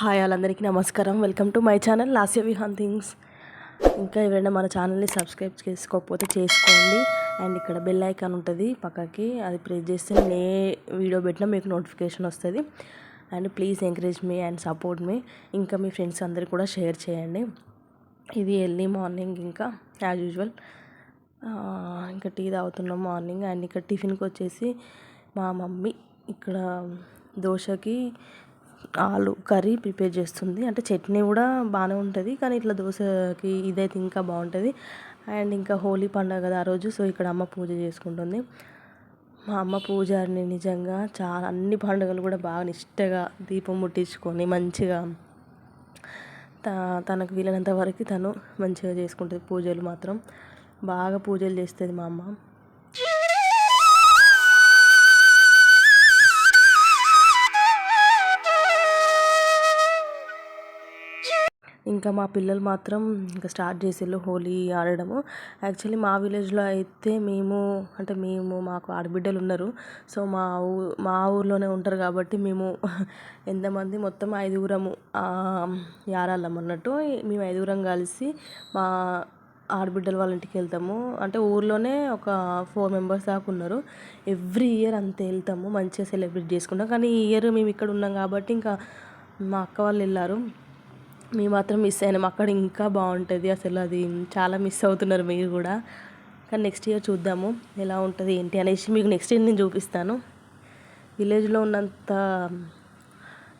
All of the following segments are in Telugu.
హాయ్ వాళ్ళందరికీ నమస్కారం. Welcome to my channel Lasya Vihaan things ఇంకా ఎవరైనా మన ఛానల్ని సబ్స్క్రైబ్ చేసుకోకపోతే చేసుకోండి. అండ్ ఇక్కడ బెల్ ఐకాన్ ఉంటుంది పక్కకి. అది ప్రెస్ చేస్తే నేను ఏ వీడియో పెట్టినా మీకు నోటిఫికేషన్ వస్తుంది. And please encourage me and support me ఇంకా మీ ఫ్రెండ్స్ అందరికీ కూడా షేర్ చేయండి. ఇది ఎర్లీ మార్నింగ్ ఇంకా యాజ్ యూజువల్ ఇంకా టీ తాగుతున్నాం మార్నింగ్ అండ్ ఇక్కడ టిఫిన్కి వచ్చేసి మా మమ్మీ ఇక్కడ దోశకి ఆలు కర్రీ ప్రిపేర్ చేస్తుంది. అంటే చట్నీ కూడా బాగానే ఉంటుంది కానీ ఇట్లా దోశకి ఇదైతే ఇంకా బాగుంటుంది. అండ్ ఇంకా హోలీ పండుగ కదా ఆ రోజు సో ఇక్కడ అమ్మ పూజ చేసుకుంటుంది. మా అమ్మ పూజారిని నిజంగా చాలా అన్ని పండుగలు కూడా బాగా నిష్టగా దీపం ముట్టించుకొని మంచిగా త తనకు వీలైనంత వరకు తను మంచిగా చేసుకుంటుంది. పూజలు మాత్రం బాగా పూజలు చేస్తుంది మా అమ్మ. ఇంకా మా పిల్లలు మాత్రం ఇంకా స్టార్ట్ చేసేళ్ళు హోలీ ఆడడము. యాక్చువల్లీ మా విలేజ్లో అయితే మేము అంటే మేము మాకు ఆడబిడ్డలు ఉన్నారు. సో మా ఊ మా ఊర్లోనే ఉంటారు కాబట్టి మేము ఎంతమంది? మొత్తం ఐదుగురము. యారాళ్ళం అన్నట్టు. మేము ఐదుగురం కలిసి మా ఆడబిడ్డల వాళ్ళ ఇంటికి వెళ్తాము. అంటే ఊర్లోనే ఒక ఫోర్ మెంబర్స్ దాకా ఉన్నారు. ఎవ్రీ ఇయర్ అంతే వెళ్తాము. మంచిగా సెలబ్రేట్ చేసుకుంటాం. కానీ ఈ ఇయర్ మేము ఇక్కడ ఉన్నాం కాబట్టి ఇంకా మా అక్క వాళ్ళు వెళ్ళారు. మేము మాత్రం మిస్ అయినాం. అక్కడ ఇంకా బాగుంటుంది. అసలు అది చాలా మిస్ అవుతున్నారు మీరు కూడా. కానీ నెక్స్ట్ ఇయర్ చూద్దాము. ఎలా ఉంటుంది ఏంటి అనేసి మీకు నెక్స్ట్ ఇయర్ నేను చూపిస్తాను. విలేజ్లో ఉన్నంత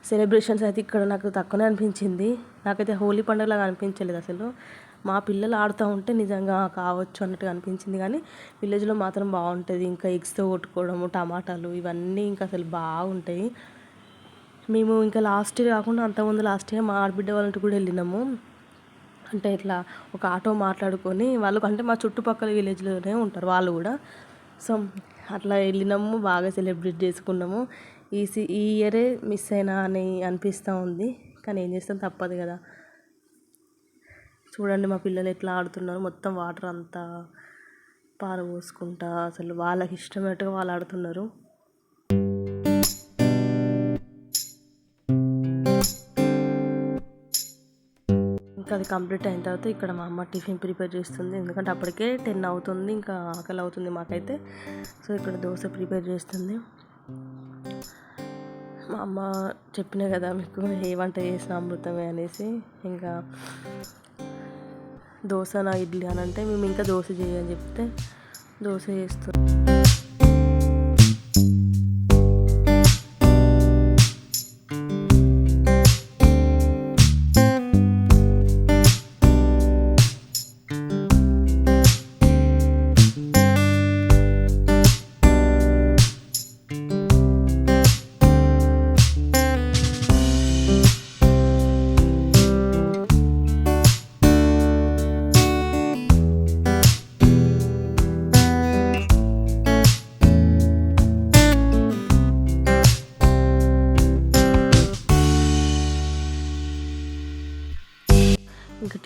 సెలబ్రేషన్స్ అయితే ఇక్కడ నాకు తక్కువనే అనిపించింది. నాకైతే హోలీ పండుగలాగా అనిపించలేదు అసలు. మా పిల్లలు ఆడుతూ ఉంటే నిజంగా కావచ్చు అన్నట్టుగా అనిపించింది. కానీ విలేజ్లో మాత్రం బాగుంటుంది. ఇంకా ఎగ్స్తో కొట్టుకోవడము టమాటాలు ఇవన్నీ ఇంకా అసలు బాగుంటాయి. మేము ఇంకా లాస్ట్ ఇయర్ కాకుండా అంతకుముందు లాస్ట్ ఇయర్ మా ఆడబిడ్డ వాళ్ళకి కూడా వెళ్ళినాము. అంటే ఇట్లా ఒక ఆటో మాట్లాడుకొని వాళ్ళు అంటే మా చుట్టుపక్కల విలేజ్లోనే ఉంటారు వాళ్ళు కూడా. సో అట్లా వెళ్ళినాము బాగా సెలబ్రేట్ చేసుకున్నాము. ఈ సి ఈ ఇయరే మిస్ అయినా అని అనిపిస్తూ ఉంది. కానీ ఏం చేస్తాం తప్పదు కదా. చూడండి మా పిల్లలు ఎట్లా ఆడుతున్నారు. మొత్తం వాటర్ అంతా పారబోసుకుంటా అసలు వాళ్ళకి ఇష్టమైనట్టుగా వాళ్ళు ఆడుతున్నారు. ఇంకా అది కంప్లీట్ అయిన తర్వాత ఇక్కడ మా అమ్మ టిఫిన్ ప్రిపేర్ చేస్తుంది. ఎందుకంటే అప్పటికే టెన్ అవుతుంది ఇంకా ఆకలి అవుతుంది మాకైతే. సో ఇక్కడ దోశ ప్రిపేర్ చేస్తుంది. మా అమ్మ చెప్పినా కదా మీకు ఏ వంట చేసిన అమృతమే అనేసి. ఇంకా దోశ నా ఇడ్లీ అని అంటే మేము ఇంకా దోశ చేయని చెప్తే దోశ చేస్తున్నాం.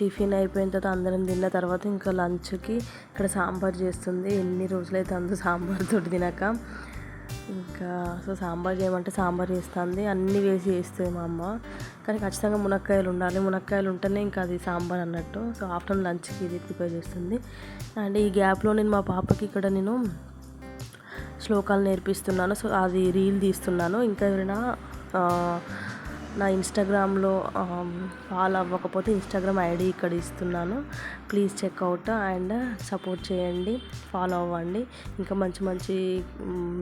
టిఫిన్ అయిపోయిన తర్వాత అందరం తిన్న తర్వాత ఇంకా లంచ్కి ఇక్కడ సాంబార్ చేస్తుంది. ఎన్ని రోజులైతే అందరూ సాంబార్ తోటి తినక. ఇంకా సో సాంబార్ చేయమంటే సాంబార్ చేస్తుంది. అన్నీ వేసి చేస్తుంది మా అమ్మ. కానీ ఖచ్చితంగా మునక్కాయలు ఉండాలి. మునక్కాయలు ఉంటేనే ఇంకా అది సాంబార్ అన్నట్టు. సో ఆఫ్టర్నూన్ లంచ్కి ఇది ప్రిపేర్ చేస్తుంది. అండ్ ఈ గ్యాప్లో నేను మా పాపకి ఇక్కడ నేను శ్లోకాలు నేర్పిస్తున్నాను. సో అది రీల్ తీస్తున్నాను. ఇంకా ఎవరైనా నా ఇన్స్టాగ్రామ్లో ఫాలో అవ్వకపోతే ఇన్స్టాగ్రామ్ ఐడి ఇక్కడ ఇస్తున్నాను. Please check out and support చేయండి ఫాలో అవ్వండి. ఇంకా మంచి మంచి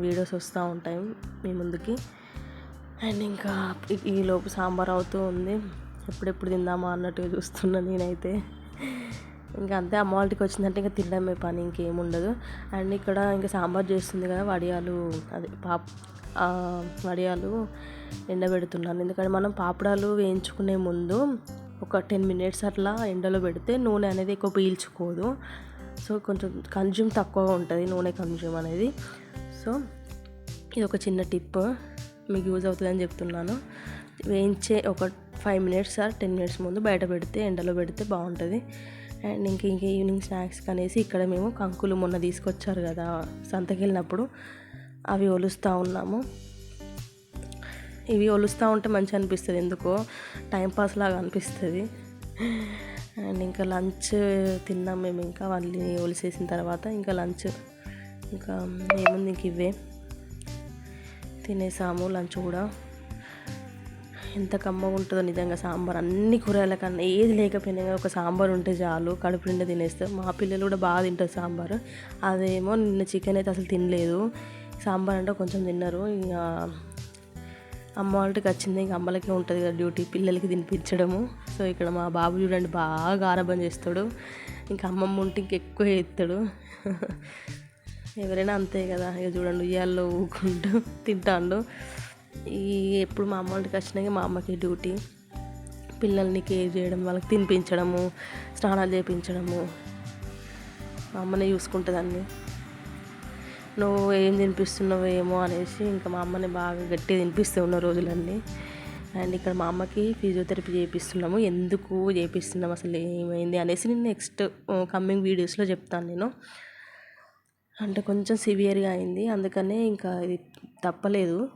వీడియోస్ వస్తూ ఉంటాయి మీ ముందుకి. అండ్ ఇంకా ఈలోపు సాంబార్ అవుతూ ఉంది. ఎప్పుడెప్పుడు తిందామా అన్నట్టుగా చూస్తున్నా నేనైతే. ఇంకా అంతే అమ్మ వాళ్ళకి వచ్చిందంటే ఇంకా తినడమే పని ఇంకేముండదు. అండ్ ఇక్కడ ఇంకా సాంబార్ చేస్తుంది కదా వడియాలు అదే పాప్ వడియాలు ఎండబెడుతున్నాను. ఎందుకంటే మనం పాపడాలు వేయించుకునే ముందు ఒక టెన్ మినిట్స్ అట్లా ఎండలో పెడితే నూనె అనేది ఎక్కువ పీల్చుకోదు. సో కొంచెం కన్జ్యూమ్ తక్కువ ఉంటుంది నూనె కన్జ్యూమ్ అనేది. సో ఇది ఒక చిన్న టిప్ మీకు యూజ్ అవుతుందని చెప్తున్నాను. వేయించే ఒక five minutes or ten minutes ముందు బయట పెడితే ఎండలో పెడితే బాగుంటుంది. అండ్ ఇంక ఇంక ఈవినింగ్ స్నాక్స్ అనేసి ఇక్కడ మేము కంకులు మొన్న తీసుకొచ్చారు కదా సంతకి వెళ్ళినప్పుడు అవి ఒలుస్తూ ఉన్నాము. ఇవి ఒలుస్తూ ఉంటే మంచిగా అనిపిస్తుంది ఎందుకో టైంపాస్ లాగా అనిపిస్తుంది. అండ్ ఇంకా లంచ్ తిన్నాం మేము ఇంకా వాళ్ళని ఒలిసేసిన తర్వాత ఇంకా లంచ్ ఇంకా ఏముంది ఇంక ఇవే. తినేసాము లంచ్ కూడా. ఎంత కమ్మగా ఉంటుందో నిజంగా సాంబార్. అన్ని కూరగాయల కన్నా ఏది లేకపోయినా ఒక సాంబార్ ఉంటే చాలు. కడుపు నిండా తినేస్తారు మా పిల్లలు కూడా బాగా తింటారు సాంబార్. అదేమో నిన్న చికెన్ అయితే అసలు తినలేదు. సాంబార్ అంటే కొంచెం తిన్నారు. ఇక అమ్మ వాళ్ళకి వచ్చింది. ఇంక అమ్మలకే ఉంటుంది కదా డ్యూటీ. పిల్లలకి తినిపించడము. సో ఇక్కడ మా బాబు చూడండి బాగా ఆరభం చేస్తాడు. ఇంకా అమ్మమ్మ ఉంటే ఇంకెక్కువ చేస్తాడు. ఎవరైనా అంతే కదా. ఇక చూడండి ఉయ్యాల్లో ఊకుంటూ తింటాడు. ఈ ఎప్పుడు మా అమ్మ వాళ్ళకి వచ్చినాక మా అమ్మకి డ్యూటీ. పిల్లల్ని కేర్ చేయడం వాళ్ళకి తినిపించడము స్నానాలు చేయించడము మా అమ్మనే చూసుకుంటుంది అన్నీ నువ్వు ఏం తినిపిస్తున్నావు ఏమో అనేసి ఇంకా మా అమ్మని బాగా గట్టిగా తినిపిస్తూ ఉన్న రోజులన్నీ. అండ్ ఇక్కడ మా అమ్మకి ఫిజియోథెరపీ చేపిస్తున్నాము. ఎందుకు చేపిస్తున్నాము అసలు ఏమైంది అనేసి నేను నెక్స్ట్ కమ్మింగ్ వీడియోస్లో చెప్తాను నేను. అంటే కొంచెం సివియర్గా అయింది. అందుకనే ఇంకా ఇది తప్పలేదు.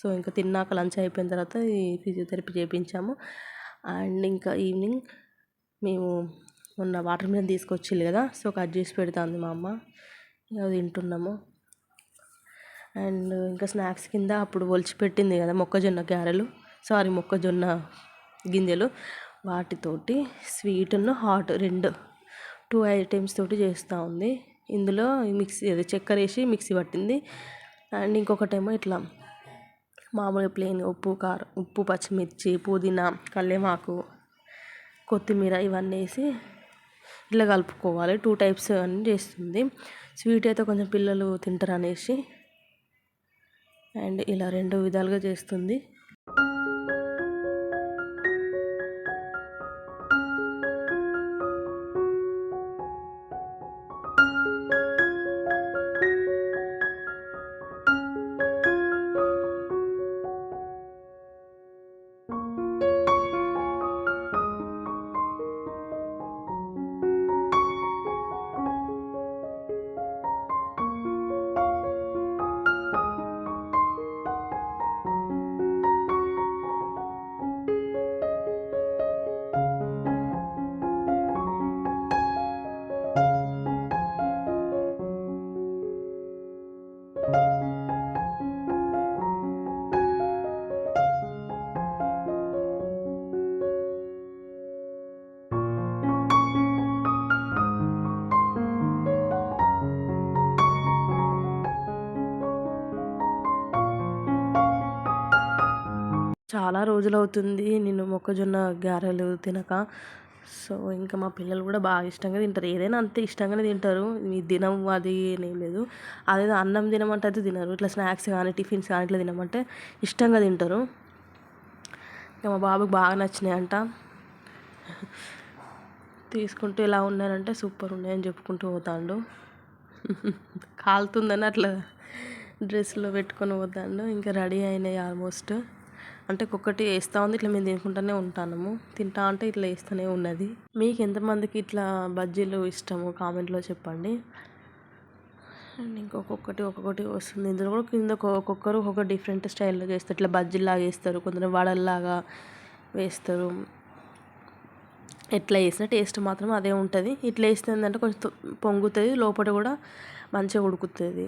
సో ఇంకా తిన్నాక లంచ్ అయిపోయిన తర్వాత ఈ ఫిజియోథెరపీ చేయించాము అండ్ ఇంకా ఈవినింగ్ మేము మొన్న వాటర్ మిలన్ తీసుకొచ్చిల్లు కదా సో కట్ చేసి పెడుతుంది మా అమ్మ. ఇక తింటున్నాము. అండ్ ఇంకా స్నాక్స్ కింద అప్పుడు ఒలిచి పెట్టింది కదా మొక్కజొన్న గారెలు సారీ మొక్కజొన్న గింజలు. వాటితోటి స్వీట్ను హాట్ రెండు టూ ఐటమ్స్ తోటి చేస్తూ ఉంది. ఇందులో మిక్సీ అది చక్కెర వేసి మిక్సీ పట్టింది. అండ్ ఇంకొకటేమో ఇట్లా మామూలుగా ప్లెయిన్ ఉప్పు కారం ఉప్పు పచ్చిమిర్చి పుదీనా కల్లేమాకు కొత్తిమీర ఇవన్నీ వేసి ఇలా కలుపుకోవాలి. టూ టైప్స్ అన్నీ చేస్తుంది. స్వీట్ అయితే కొంచెం పిల్లలు తింటారు అనేసి అండ్ ఇలా రెండు విధాలుగా చేస్తుంది. చాలా రోజులు అవుతుంది నేను మొక్కజొన్న గారెలు తినక. సో ఇంకా మా పిల్లలు కూడా బాగా ఇష్టంగా తింటారు. ఏదైనా అంతే ఇష్టంగానే తింటారు. ఈ దినం అది ఏం లేదు. అదే అన్నం తినమంటే అయితే తినరు. ఇట్లా స్నాక్స్ కానీ టిఫిన్స్ కానీ ఇట్లా తినమంటే ఇష్టంగా తింటారు. ఇంకా మా బాబుకి బాగా నచ్చినాయి అంట తీసుకుంటూ ఎలా ఉన్నానంటే సూపర్ ఉన్నాయని చెప్పుకుంటూ పోతాడు. కాలుతుందని అట్లా డ్రెస్లో పెట్టుకొని పోతాడు. ఇంకా రెడీ అయినాయి ఆల్మోస్ట్. అంటే ఒక్కొక్కటి వేస్తూ ఉంది ఇట్లా మేము తినుకుంటూనే ఉంటాము తింటా అంటే ఇట్లా వేస్తూనే ఉన్నది. మీకు ఎంతమందికి ఇట్లా బజ్జీలు ఇష్టము? కామెంట్లో చెప్పండి. అండ్ ఇంకొకొక్కటి ఒక్కొక్కటి వస్తుంది. ఇందులో కూడా కింద ఒక్కొక్కరు ఒక్కొక్క డిఫరెంట్ స్టైల్లో చేస్తారు. ఇట్లా బజ్జీలాగా వేస్తారు. కొందరు వడల్లాగా వేస్తారు. ఎట్లా వేసిన టేస్ట్ మాత్రం అదే ఉంటుంది. ఇట్లా వేస్తే ఏంటంటే కొంచెం పొంగుతుంది. లోపల కూడా మంచిగా ఉడుకుతుంది.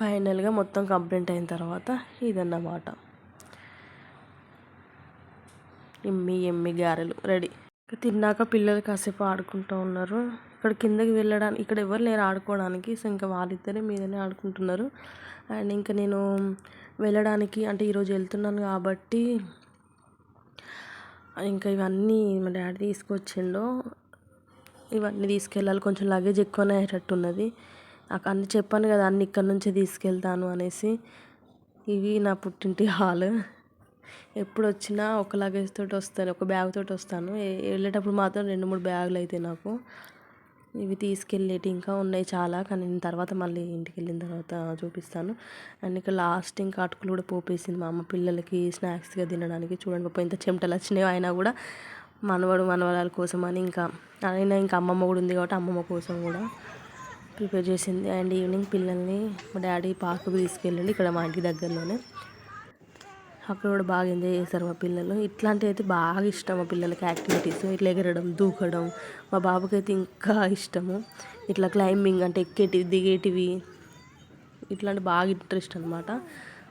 ఫైనల్గా మొత్తం కంప్లీట్ అయిన తర్వాత ఇదన్నమాట. ఎమ్మి ఎమ్మి గారెలు. రెడీ. తిన్నాక పిల్లలు కాసేపు ఆడుకుంటూ ఉన్నారు. ఇక్కడ కిందకి వెళ్ళడానికి ఇక్కడ ఎవరు లేరు ఆడుకోవడానికి సో ఇంకా వాళ్ళిద్దరే మీదనే ఆడుకుంటున్నారు. అండ్ ఇంకా నేను వెళ్ళడానికి అంటే ఈరోజు వెళ్తున్నాను కాబట్టి ఇంకా ఇవన్నీ మా డాడీ తీసుకొచ్చిండో. ఇవన్నీ తీసుకెళ్ళాలి. కొంచెం లగేజ్ ఎక్కువనే అయ్యేటట్టు ఉన్నది. అన్ని చెప్పాను కదా అన్ని ఇక్కడ నుంచే తీసుకెళ్తాను అనేసి. ఇవి నా పుట్టింటి హాల్. ఎప్పుడు వచ్చినా ఒక లగేజ్ తోటి వస్తాను ఒక బ్యాగ్ తోటి వస్తాను. వెళ్ళేటప్పుడు మాత్రం రెండు మూడు బ్యాగులు అయితే నాకు. ఇవి తీసుకెళ్ళేటి ఇంకా ఉన్నాయి చాలా కానీ నేను తర్వాత మళ్ళీ ఇంటికి వెళ్ళిన తర్వాత చూపిస్తాను. అండ్ ఇక లాస్ట్ ఇంకా అటుకులు కూడా పోపేసింది మా అమ్మ పిల్లలకి స్నాక్స్గా తినడానికి. చూడండి పాప ఇంత చెమటలు వచ్చినాయో అయినా కూడా మనవడు మనవరాల కోసం అని ఇంకా అయినా ఇంకా అమ్మమ్మ కూడా ఉంది కాబట్టి అమ్మమ్మ కోసం కూడా. ప్రిపేర్ చేసింది అండ్ ఈవినింగ్ పిల్లల్ని మా డాడీ పార్క్కి తీసుకెళ్ళండి ఇక్కడ మా ఇంటి దగ్గరలోనే. అక్కడ కూడా బాగా ఎంజాయ్ చేస్తారు మా పిల్లలు. ఇట్లాంటివి అయితే బాగా ఇష్టం మా పిల్లలకి యాక్టివిటీస్. ఇట్లా ఎగరడం దూకడం మా బాబుకి అయితే ఇంకా ఇష్టము. ఇట్లా క్లైంబింగ్ అంటే ఎక్కేటివి దిగేటివి ఇట్లాంటి బాగా ఇంట్రెస్ట్ అనమాట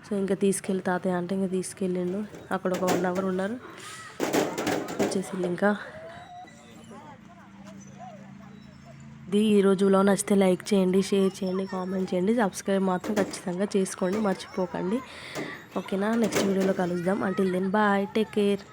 సో ఇంకా తీసుకెళ్ళి తాతయ్య అంటే ఇంకా తీసుకెళ్ళిండు. అక్కడ ఒక వన్ అవర్ ఉన్నారు. వచ్చేసింది ఇంకా. ఇది ఈరోజు వ్లాగ్ నచ్చితే లైక్ చేయండి షేర్ చేయండి కామెంట్ చేయండి. సబ్స్క్రైబ్ మాత్రం ఖచ్చితంగా చేసుకోండి మర్చిపోకండి. ఓకేనా నెక్స్ట్ వీడియోలో కలుద్దాం. Until then bye take care